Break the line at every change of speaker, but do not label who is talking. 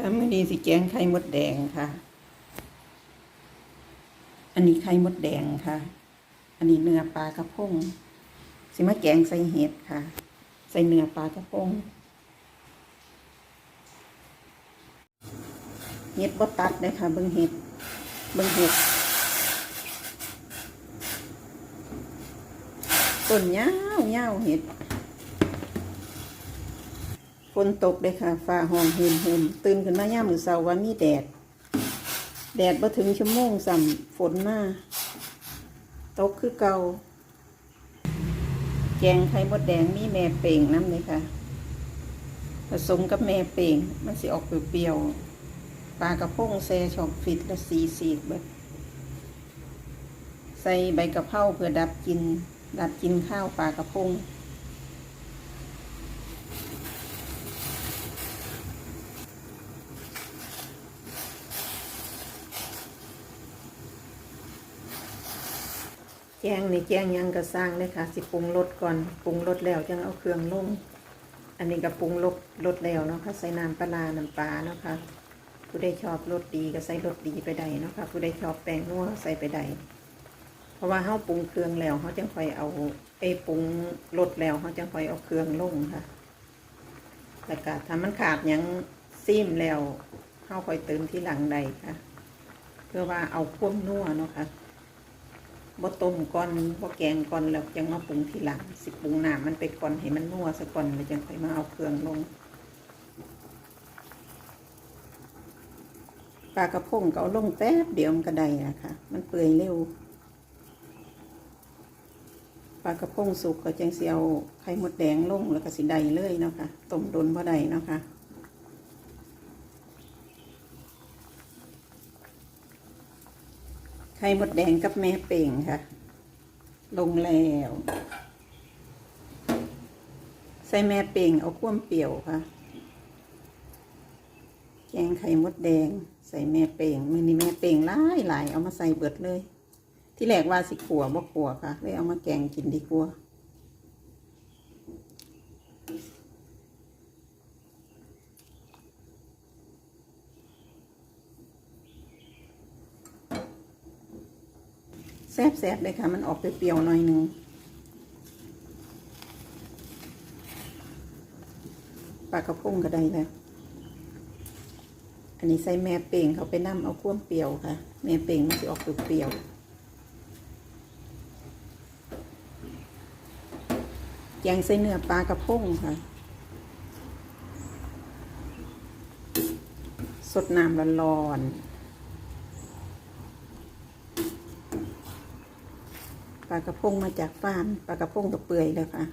ค่ะมื่อนี้สิแกงไข่มดแดงค่ะ อันนี้ไข่มดแดงค่ะ อันนี้เนื้อปลากระพงสิมาแกงใส่เห็ดค่ะ ใส่เนื้อปลากระพงเห็ดบ่ตัดเลยค่ะเบิ่งเห็ดเบิ่งเห็ดต้นยาวยาวเห็ด นตกเลยค่ะฟ้าห้องหืมหืมตื่นขึ้นมาย่ามมือเสาว่ามีแดด แดดบ่ถึงชั่วโมงสั่มฝนมาตกคือเกาแกงไข่มดแดงมีแม่เป่งน้ำเลยค่ะ ผสมกับแม่เป่งมันสิออกเปรี้ยวๆปลากระพงแซ่ชอบฟิตและสีสีแบบใส่ใบกะเพราเพื่อดับกลิน ดับกลินข้าวปลากระพง แจ้งในแจ้งยังก็สร้างเลยค่ะ สิปรุงรสก่อนปรุงรสแล้วจังเอาเครื่องลง อันนี้ก็ปรุงรสรสแล้วเนาะค่ะใส่น้ำปลาน้ำปลาเนาะค่ะผู้ใดชอบรสดีก็ใส่รสดีไปได้เนาะค่ะผู้ใดชอบแป้งนัวใส่ไปได้เพราะว่าเฮาปรุงเครื่องแล้วเฮาจังค่อยเอาไอ้ปรุงรสแล้วเฮาจังค่อยเอาเครื่องลงค่ะแล้วก็ถ้ามันขาดยังซีมแล้วเฮาค่อยเติมที่หลังใดค่ะ เพื่อว่าเอาควมนัวเนาะค่ะ บ่ต้มก่อนบ่แกงก่อนแล้วจังมาปรุงทีหลัง สิปรุงน้ำมันไปก่อนให้มันนัวซะก่อนแล้วจังค่อยมาเอาเครื่องลงปลากระพงก็เอาลงแป๊บเดียวมันก็ได้นะคะ มันเปื่อยเร็วปลากระพงสุกก็จังสิเอาไข่มดแดงลงแล้วก็สิได้เลยเนาะค่ะต้มโดนบ่ได้เนาะค่ะ ไข่มดแดงกับแม่เป่งค่ะ ลงแล้ว ใส่แม่เป่งเอาข้วมเปียวค่ะ แกงไข่มดแดง ใส่แม่เป่งมือนี้แม่เป่งหลายหลายเอามาใส่เบิดเลย ที่แรกว่าสิขัวบ่ขัวค่ะเลยเอามาแกงกินดีกว่า แซ่บๆเลยค่ะ มันออกเปรี้ยวๆหน่อยหนึงปลากระพงก็ได้แล้วอันนี้ใส่แม่เป่งเขาไปนั่มเอาข้วมเปรี้ยวค่ะ แม่เป่งมันจะออกเปรี้ยวแกงใส่เนื้อปลากระพงค่ะ สดน้ำร้อนๆ ปลากระพงมาจากฟาร์มปลากระพงตับเปื่อยเลยค่ะ